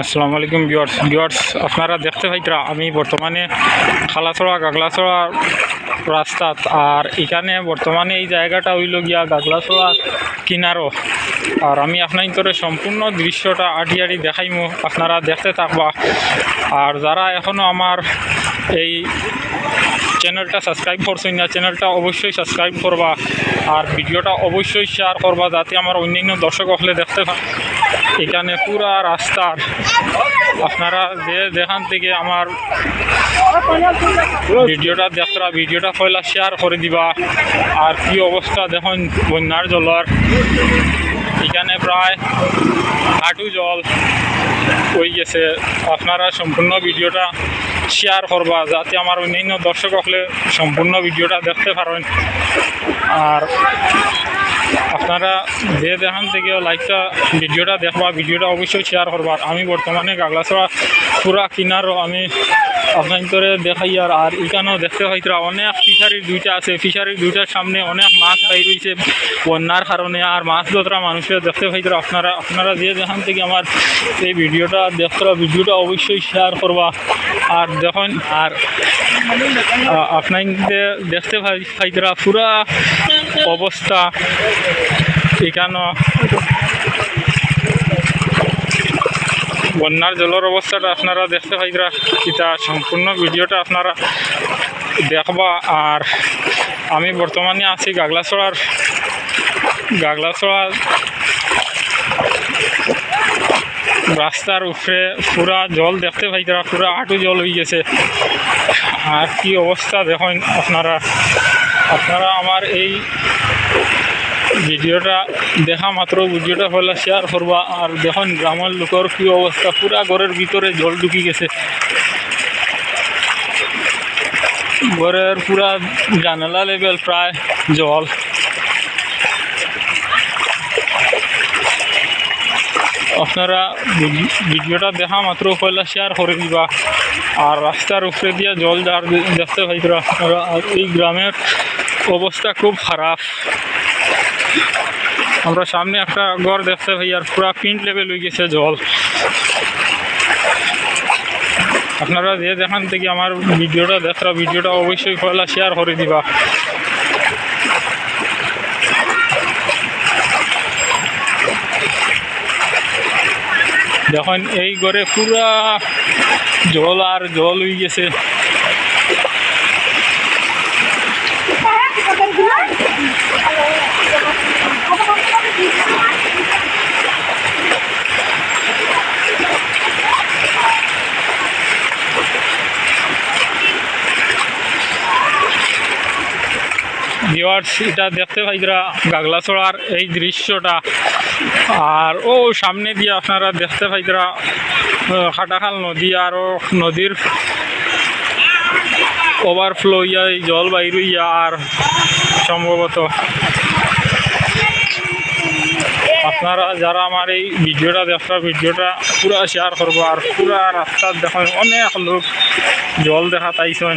আসসালামু আলাইকুম বিয়ার্স বিয়ার্স আপনারা দেখতে পাইতরা, আমি বর্তমানে খালাছড়া গাগলাছড়া রাস্তাত, আর এখানে বর্তমানে এই জায়গাটা হইল গিয়া গাগলাছড়া কিনারো। আর আমি আপনার তোরে সম্পূর্ণ দৃশ্যটা আটি আটি দেখাইমু, আপনারা দেখতে থাকবা। আর যারা এখনও আমার এই চ্যানেলটা সাবস্ক্রাইব করছেন না, চ্যানেলটা অবশ্যই সাবস্ক্রাইব করবা আর ভিডিওটা অবশ্যই শেয়ার করবা যাতে আমার অন্যান্য দর্শক হলে দেখতে পান এখানে পুরা রাস্তার আপনারা যে যেখান থেকে আমার ভিডিওটা দেখরা, ভিডিওটা পয়লা শেয়ার করে দিবা। আর কি অবস্থা দেখুন, বন্যার জলের। এখানে প্রায় হাঁটু জল হয়ে গেছে। আপনারা সম্পূর্ণ ভিডিওটা শেয়ার করবা, যাতে আমার অন্যান্য দর্শক হলে সম্পূর্ণ ভিডিওটা দেখতে পারেন। আর আপনারা যে দেখান থেকে লাইকটা ভিডিওটা দেখবা, ভিডিওটা অবশ্যই শেয়ার করবা। আর আমি বর্তমানে গাগলাছড়া পুরা কিনারও আমি আপনার দেখাই, আর আর এখানেও দেখতে পাইতরা অনেক ফিশারির দুইটা আছে। ফিশারির দুইটার সামনে অনেক মাছ বাইর হয়েছে বন্যার কারণে, আর মাছ ধরা মানুষের দেখতে পাইতরা আপনারা আপনারা যে যেখান থেকে আমার এই ভিডিওটা দেখতরা ভিডিওটা অবশ্যই শেয়ার করবা। আর দেখুন আর আপনার দেখতে পাই পাইতরা পুরা অবস্থা এখানে। বন্যার জলের অবস্থাটা আপনারা দেখতে পাইতরা, এটা সম্পূর্ণ ভিডিওটা আপনারা দেখবা। আর আমি বর্তমানে আছি গাগলাছড়ার গাগলাছড়া রাস্তার উপরে পুরা জল দেখতে পাইতরা, পুরা হাঁটু জল হয়ে গেছে। আর কি অবস্থা দেখুন আপনারা? আপনারা আমার এই ভিডিওটা দেখা মাত্র, ভিডিওটা হলে শেয়ার করবা। আর দেখুন গ্রামের লোকের কি অবস্থা, পুরা ঘরের ভিতরে জল ঢুকি গেছে। ঘরের পুরা জানালা লেভেল প্রায় জল। আপনারা ভিডি- ভিডিওটা দেখা মাত্র পয়লা শেয়ার করে দিবা। আর রাস্তার উপরে দিয়ে জল যার দেখতে পাইতরা আর এই গ্রামের অবস্থা খুব খারাপ। আমরা সামনে একটা ঘর দেখতে পাই আর পুরা পিন্ট লেভেল হয়ে গেছে জল। আপনারা যে দেখান থেকে আমার ভিডিওটা দেখরা, ভিডিওটা অবশ্যই পয়লা শেয়ার করে দিবা। দেখুন, এই ঘরে পুরা জল আর জল হয়ে গেছে। ভিওয়ার্স এটা দেখতে পাইরা গাগলাছড়ার এই দৃশ্যটা। আর ও সামনে দিয়ে আপনারা দেখতে পাইতরা খাটাখাল নদী আর ও নদীর ওভারফ্লো ইয়া জল বাইর ইয়া আর সম্ভবত আপনারা যারা আমার এই ভিডিওটা দেখা ভিডিওটা পুরা শেয়ার করব আর পুরা রাস্তার দেখেন অনেক লোক জল দেখা পাইছেন।